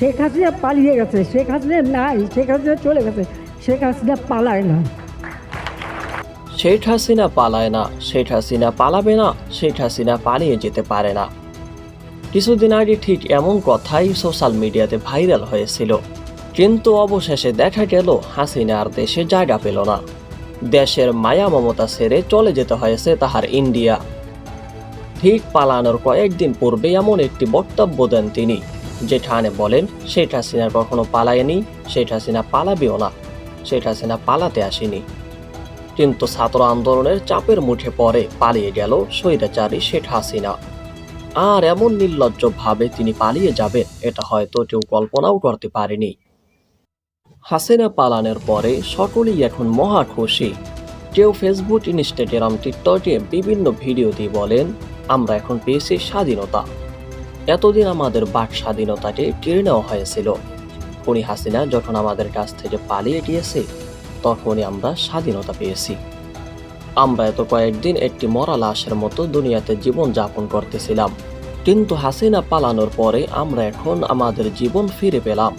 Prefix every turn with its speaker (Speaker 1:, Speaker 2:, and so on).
Speaker 1: শেখ হাসিনা পালিয়ে গেছে, শেখ হাসিনা নাই, শেখ হাসিনা চলে গেছে, শেখ হাসিনা পালায় না।
Speaker 2: শেখ হাসিনা পালায় না, শেখ হাসিনা পালাবে না, শেখ হাসিনা পালিয়ে যেতে পারে না। কিছুদিন আগে ঠিক এমন কথাই সোশ্যাল মিডিয়াতে ভাইরাল হয়েছিল। কিন্তু অবশেষে দেখা গেল হাসিনা আর দেশে জায়গা পেল না। দেশের মায়া মমতা ছেড়ে চলে যেতে হয়েছে তাহার ইন্ডিয়া। ঠিক পালানোর কয়েকদিন পূর্বে এমন একটি বক্তব্য দেন তিনি। যেখানে বলেন শেখ হাসিনা কখনো পালায়নি শেখ হাসিনা পালাবেও না শেখ হাসিনা পালাতে আসেনি। কিন্তু ছাত্র আন্দোলনের চাপের মুঠে পড়ে পালিয়ে গেল স্বৈরাচারী শেখ হাসিনা। আর এমন নির্লজ্জ ভাবে তিনি পালিয়ে যাবেন, এটা হয়তো কেউ কল্পনাও করতে পারেনি। হাসিনা পালানোর পরে সকলেই এখন মহা খুশি। কেউ ফেসবুক, ইনস্টাগ্রাম, টিকটকে বিভিন্ন ভিডিও দিয়ে বলেন, আমরা এখন পেয়েছি স্বাধীনতা। এতদিন আমাদের বাক স্বাধীনতাকে কেড়ে নেওয়া হয়েছিল। খুনি হাসিনা যখন আমাদের কাছ থেকে পালিয়ে গিয়েছে, তখনই আমরা স্বাধীনতা পেয়েছি। আমরা এত কয়েকদিন একটি মরা লাশের মতো দুনিয়াতে জীবন যাপন করতেছিলাম। কিন্তু হাসিনা পালানোর পরে আমরা এখন আমাদের জীবন ফিরে পেলাম।